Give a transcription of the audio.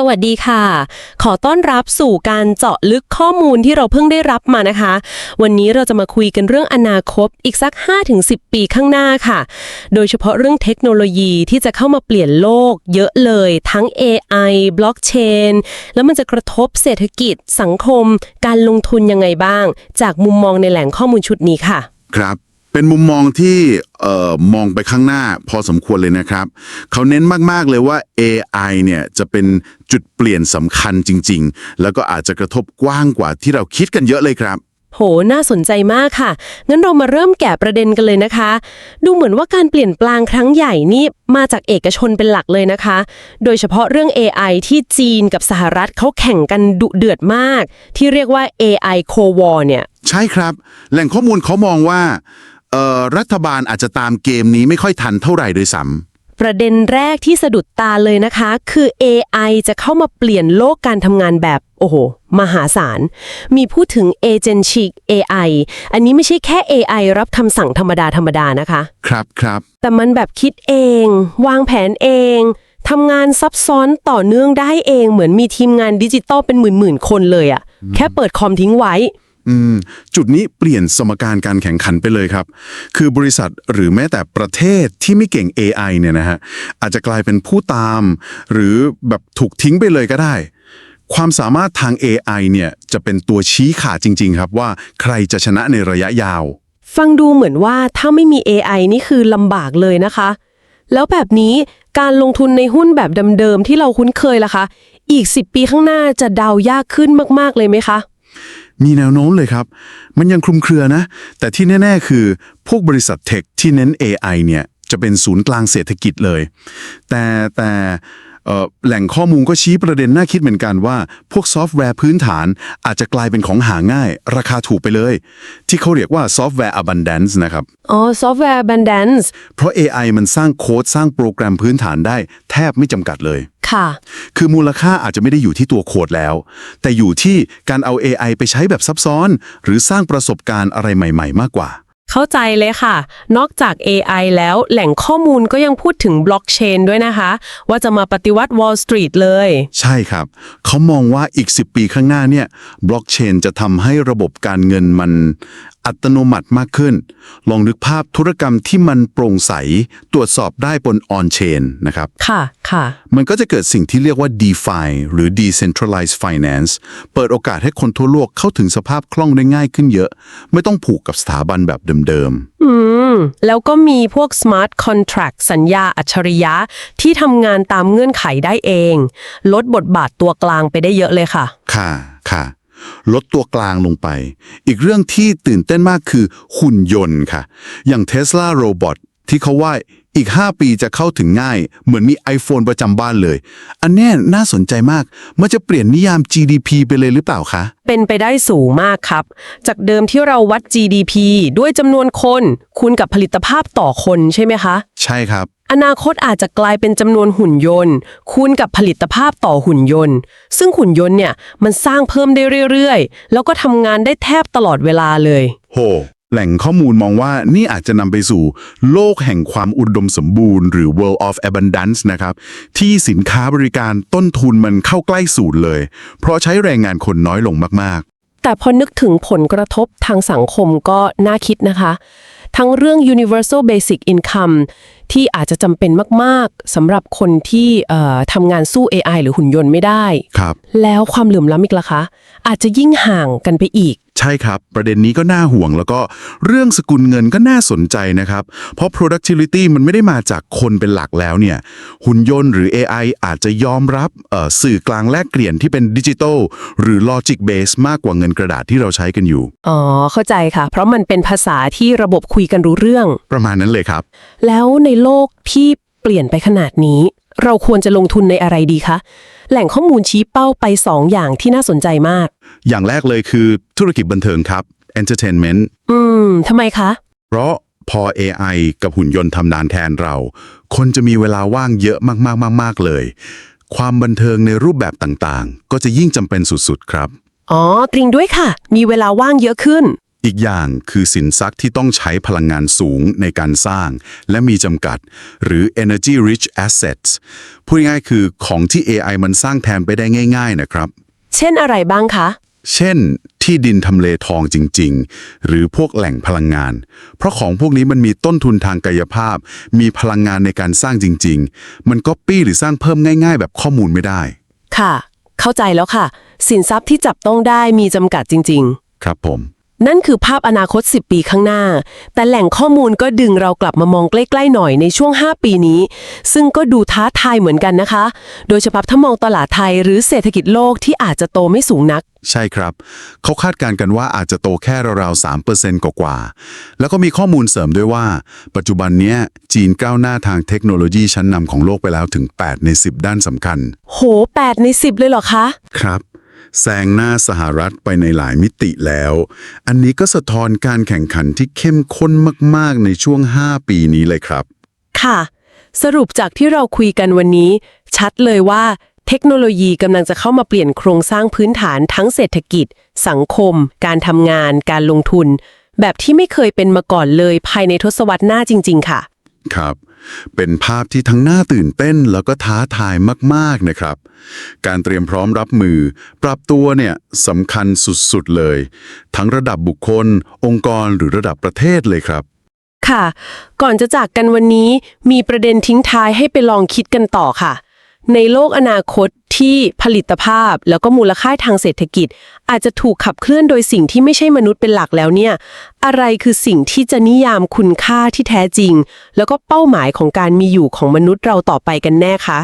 สวัสดีค่ะ ขอต้อนรับสู่การเจาะลึกข้อมูลที่เราเพิ่งได้รับมานะคะ วันนี้เราจะมาคุยกันเรื่องอนาคตอีกสัก 5-10 ปีข้างหน้าค่ะ โดยเฉพาะเรื่องเทคโนโลยีที่จะเข้ามาเปลี่ยนโลก เยอะเลย ทั้ง AI บล็อกเชนแล้วมันจะกระทบเศรษฐกิจ สังคม การลงทุนยังไงบ้าง จากมุมมองในแหล่งข้อมูลชุดนี้ค่ะ ครับ เป็นมุมมองที่เอ่อมองไปข้างหน้าพอสมควรเลยนะครับ เขาเน้นมาก ๆ เลยว่า AI เนี่ยจะเป็นจุดเปลี่ยนสำคัญจริง ๆ แล้วก็อาจจะกระทบกว้างกว่าที่เราคิดกันเยอะเลยครับ โห น่าสนใจมากค่ะ งั้นเรามาเริ่มแกะประเด็นกันเลยนะคะ ดูเหมือนว่าการเปลี่ยนแปลงครั้งใหญ่นี่มาจากเอกชนเป็นหลักเลยนะคะ โดยเฉพาะเรื่อง AI ที่จีนกับสหรัฐเขาแข่งกันดุเดือดมาก ที่เรียกว่า AI Co-War เนี่ย ใช่ครับ แหล่งข้อมูลเขามองว่า เอ่อรัฐบาลอาจจะตามเกมนี้ไม่ค่อยทันเท่าไหร่โดยซ้ประเด็นแรกที่สะดุดตาเลยนะคะ คือ AI จะเข้ามาเปลี่ยนโลกการทำงานแบบ โอ้โห มหาศาล มีพูดถึง Agentic AI อันนี้ไม่ใช่แค่ AI รับคำสั่งธรรมดาธรรมดานะคะำครับครับ แต่มันแบบคิดเอง วางแผนเองทำงานซับซ้อนต่อเนื่องได้เองเหมือนมีทีมงานดิจิตอลเป็นหมื่นๆคนเลยอะแค่เปิดคอมทิ้งไว้ อืมจุดนี้เปลี่ยนสมการการแข่งขันไปเลยครับ คือบริษัทหรือแม้แต่ประเทศที่ไม่เก่ง AI เนี่ยนะฮะอาจจะกลายเป็นผู้ตาม หรือแบบถูกทิ้งไปเลยก็ได้ ความสามารถทาง AI เนี่ยจะเป็นตัวชี้ขาดจริง ๆ ครับว่าใครจะชนะในระยะยาว ฟังดูเหมือนว่าถ้าไม่มี AI นี่คือลำบากเลยนะคะ แล้วแบบนี้การลงทุนในหุ้นแบบเดิมๆที่เราคุ้นเคยล่ะคะ อีก 10 ปีข้างหน้าจะเดายากขึ้นมากๆเลยไหมคะ มีแนวโน้มเลยครับ มันยังคลุมเครือนะ แต่ที่แน่ ๆ คือ พวกบริษัทเทคที่เน้น AI เนี่ยจะเป็นศูนย์กลางเศรษฐกิจเลย แต่แต่ แหล่งข้อมูลก็ชี้ประเด็นน่าคิดเหมือนกันว่า พวกซอฟต์แวร์พื้นฐานอาจจะกลายเป็นของหาง่าย ราคาถูกไปเลย ที่เขาเรียกว่าซอฟต์แวร์ abundance นะครับ อ๋อ software abundance เพราะ AI มันสร้างโค้ดสร้างโปรแกรมพื้นฐานได้แทบไม่จำกัดเลย ค่ะ คือมูลค่าอาจจะไม่ได้อยู่ที่ตัวโค้ดแล้ว แต่อยู่ที่การเอา AI ไปใช้แบบซับซ้อน หรือสร้างประสบการณ์อะไรใหม่ ๆ มากกว่า เข้าใจเลยค่ะ นอกจาก AI แล้วแหล่งข้อมูลก็ยังพูดถึงบล็อกเชนด้วยนะคะ ว่าจะมาปฏิวัติ Wall Street เลย ใช่ครับ เขามองว่าอีก 10 ปีข้างหน้าเนี่ยบล็อกเชนจะทำให้ระบบการเงินมันอัตโนมัติมากขึ้น ลองนึกภาพธุรกรรมที่มันโปร่งใส ตรวจสอบได้บนออนเชนนะครับ ค่ะ ค่ะ มันก็จะเกิดสิ่งที่เรียกว่า DeFi หรือ Decentralized Finance เปิดโอกาสให้คนทั่วโลกเข้าถึงสภาพคล่องได้ง่ายขึ้นเยอะ ไม่ต้องผูกกับสถาบันแบบเดิมอืม แล้วก็มีพวก smart contract สัญญาอัจฉริยะ ที่ทำงานตามเงื่อนไขได้เอง ลดบทบาทตัวกลางไปได้เยอะเลยค่ะๆค่ะค่ะลดตัวกลางลงไป อีกเรื่องที่ตื่นเต้นมากคือหุ่นยนต์ค่ะ อย่าง Tesla Robot ที่เขาว่าอีก 5 ปีจะเข้าถึงง่าย เหมือนมี iPhone ประจำบ้านเลย อันเนี้ยน่าสนใจมาก มันจะเปลี่ยนนิยาม GDP ไปเลยหรือเปล่าคะ เป็นไปได้สูงมากครับ จากเดิมที่เราวัด GDP ด้วยจำนวนคนคูณกับผลิตภาพต่อคนใช่ไหมคะ ใช่ครับ อนาคตอาจจะกลายเป็นจำนวนหุ่นยนต์ คูณกับผลิตภาพต่อหุ่นยนต์ ซึ่งหุ่นยนต์เนี่ยมันสร้างเพิ่มได้เรื่อยๆ แล้วก็ทำงานได้แทบตลอดเวลาเลย โห แหล่งข้อมูลมองว่านี่อาจจะนำไปสู่โลกแห่งความอุดมสมบูรณ์หรือ world of abundance นะครับ ที่สินค้าบริการต้นทุนมันเข้าใกล้ศูนย์เลย เพราะใช้แรงงานคนน้อยลงมากแต่พอนึกถึงผลกระทบทางสังคมก็น่าคิดนะคะ ทั้งเรื่อง universal basic income ที่อาจจะจำเป็นมากๆสำหรับคนที่เอ่อทำงานสู้ AI หรือหุ่นยนต์ไม่ได้ๆครับ แล้วความเหลื่อมล้ำอีกล่ะคะ อาจจะยิ่งห่างกันไปอีก ใช่ครับ ประเด็นนี้ก็น่าห่วง แล้วก็เรื่องสกุลเงินก็น่าสนใจนะครับ เพราะ productivity มันไม่ได้มาจากคนเป็นหลักแล้วเนี่ย หุ่นยนต์หรือ AI อาจจะยอมรับเอ่อสื่อกลางแลกเปลี่ยนที่เป็นดิจิทัลหรือ logic base มากกว่าเงินกระดาษที่เราใช้กันอยู่ อ๋อ เข้าใจค่ะ เพราะมันเป็นภาษาที่ระบบคุยกันรู้เรื่อง ประมาณนั้นเลยครับ แล้วในโลกที่เปลี่ยนไปขนาดนี้ เราควรจะลงทุนในอะไรดีคะ แหล่งข้อมูลชี้เป้าไปสองอย่างที่น่าสนใจมาก อย่างแรกเลยคือธุรกิจบันเทิงครับ entertainment อืมทำไมคะ เพราะพอ AI กับหุ่นยนต์ทำนานแทนเรา คนจะมีเวลาว่างเยอะมากๆๆๆเลย ความบันเทิงในรูปแบบต่างๆ ก็จะยิ่งจำเป็นสุดๆครับ อ๋อตริงด้วยค่ะ มีเวลาว่างเยอะขึ้น อีกอย่างคือสินทรัพย์ที่ต้องใช้พลังงานสูงในการสร้าง และมีจำกัด หรือ energy rich assets พูดง่ายๆคือของที่ AI มันสร้างแทนไปได้ง่าย ๆ นะครับ เช่นอะไรบ้างคะ เช่น ที่ดินทำเลทองจริง ๆ หรือพวกแหล่งพลังงาน เพราะของพวกนี้มันมีต้นทุนทางกายภาพ มีพลังงานในการสร้างจริง ๆ มันก็ปี้หรือสร้างเพิ่มง่าย ๆ แบบข้อมูลไม่ได้ ค่ะ เข้าใจแล้วค่ะ สินทรัพย์ที่จับต้องได้มีจำกัดจริง ๆ ครับผม นั่นคือภาพอนาคต 10 ปีข้างหน้า แต่แหล่งข้อมูลก็ดึงเรากลับมามองใกล้ๆหน่อยในช่วง 5 ปีนี้ ซึ่งก็ดูท้าทายเหมือนกันนะคะ โดยเฉพาะถ้ามองตลาดไทยหรือเศรษฐกิจโลกที่อาจจะโตไม่สูงนัก ใช่ครับ เขาคาดการณ์กันว่าอาจจะโตแค่ราวๆ 3%กว่าๆ แล้วก็มีข้อมูลเสริมด้วยว่า ปัจจุบันเนี้ยจีนก้าวหน้าทางเทคโนโลยีชั้นนำของโลกไปแล้วถึง 8 ใน 10 ด้านสำคัญ โห 8 ใน 10 เลยเหรอคะ ครับ แซงหน้าสหรัฐไปในหลายมิติแล้ว อันนี้ก็สะท้อนการแข่งขันที่เข้มข้นมาก ๆ ในช่วง 5 ปีนี้เลยครับ ค่ะ สรุปจากที่เราคุยกันวันนี้ ชัดเลยว่าเทคโนโลยีกำลังจะเข้ามาเปลี่ยนโครงสร้างพื้นฐานทั้งเศรษฐกิจ สังคม การทำงาน การลงทุน แบบที่ไม่เคยเป็นมาก่อนเลยภายในทศวรรษหน้าจริง ๆ ค่ะ ครับ เป็นภาพที่ทั้งน่าตื่นเต้นแล้วก็ท้าทายมากๆนะครับ การเตรียมพร้อมรับมือ ปรับตัวเนี่ยสำคัญสุดๆเลย ทั้งระดับบุคคล องค์กรหรือระดับประเทศเลยครับ ค่ะ ก่อนจะจากกันวันนี้มีประเด็นทิ้งท้ายให้ไปลองคิดกันต่อค่ะ ในโลกอนาคตที่ผลิตภาพแล้วก็มูลค่าทางเศรษฐกิจ อาจจะถูกขับเคลื่อนโดยสิ่งที่ไม่ใช่มนุษย์เป็นหลักแล้วเนี่ย อะไรคือสิ่งที่จะนิยามคุณค่าที่แท้จริง แล้วก็เป้าหมายของการมีอยู่ของมนุษย์เราต่อไปกันแน่คะ